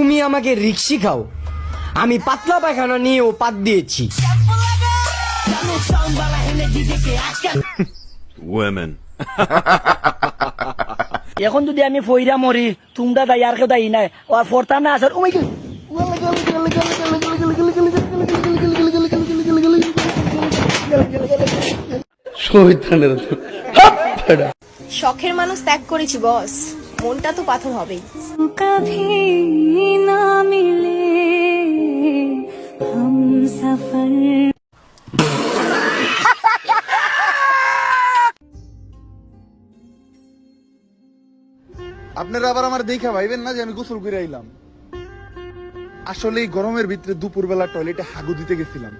তুমি আমাকে রিক্সি খাও। আমি পাতলা পায়খানা নিয়ে ও পাত দিয়েছি। Women. এখন যদি আমি ফইরা মরি তোমরা দাই আর কেউ দায়ী নাই। আর ফোরতা না আসার ও মাই শখের মানুষ ত্যাগ করেছি বস। মনটা তো পাথর হবেই। আপনারা আবার আমার দেখা ভাইবেন না যে আমি গোসল করে আইলাম। আসলে গরমের ভিতরে দুপুরবেলা টয়লেটে হাগু দিতে গেছিলাম।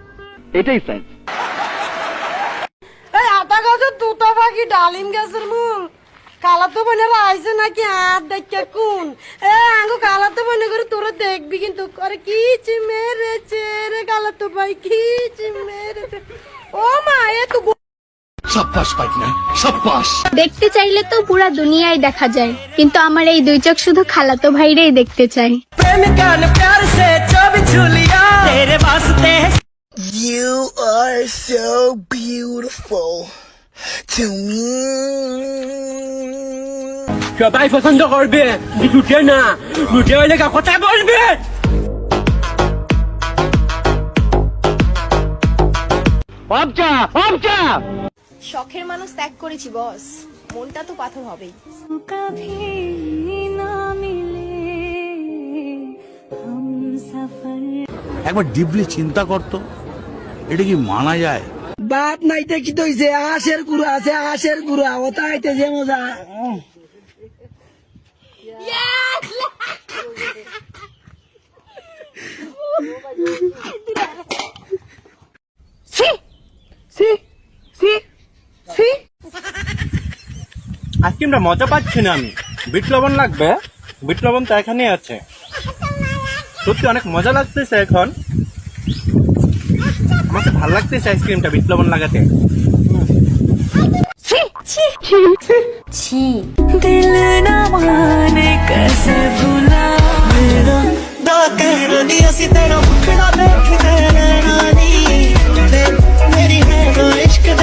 এটাই সাইন্স আতা গাছের দুটা পাখি ডালিম গাছের মূল। কালা তো বনে আইছে নাকি হাত দেখে কোন? এ আঙ্গু কালা তো বনে করে তোরা দেখবি কিন্তু করে কি মেরেছে রে কালা তো ভাই কি মেরেছে? ও মা এ তো দেখতে চাইলে তো পুরা দুনিয়ায় দেখা যায় কিন্তু আমার এই দুই চোখ শুধু খালাতো ভাইরেই দেখতে চাই to me. পছন্দ করবে লুটে না। লুটে হইলে কথা বলবে। বাপচা বাপচা শখের মানুষ ত্যাগ করেছি বস। মনটা তো পাথর হবে একবার ডিপলি চিন্তা করতো এটা কি মানা যায়? বাপ নাইতে কি তৈছে আশের গুড়া আছে আশের গুড়া। ওটা আইতে যে মজা। আইসক্রিমটা মজা পাচ্ছি না আমি। বিট লবণ লাগবে। বিট লবণ তো এখানেই আছে। সত্যি অনেক মজা লাগতেছে এখন। আমাকে ভালো লাগতেছে আইসক্রিমটা বিট লবণ লাগাতে दिल ना माने कैसे भुला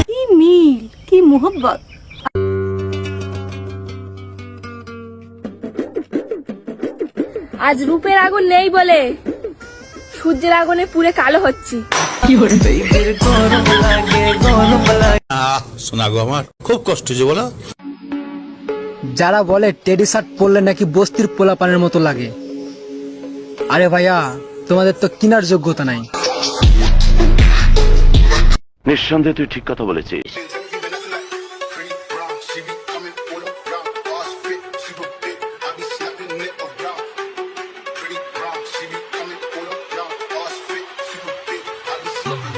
কি মিল কি মোহব্বত আজ রূপের আগুন নেই বলে সূর্যের আগুনে পুড়ে কালো হচ্ছি। শোনা গো আমার খুব কষ্ট হচ্ছে বলো। যারা বলে টেডি শার্ট পরলে নাকি বস্তির পোলাপানের মতো লাগে। আরে ভাইয়া তোমাদের তো কিনার যোগ্যতা নাই। নিঃসন্দেহে তুই ঠিক কথা বলেছিস। Let's go.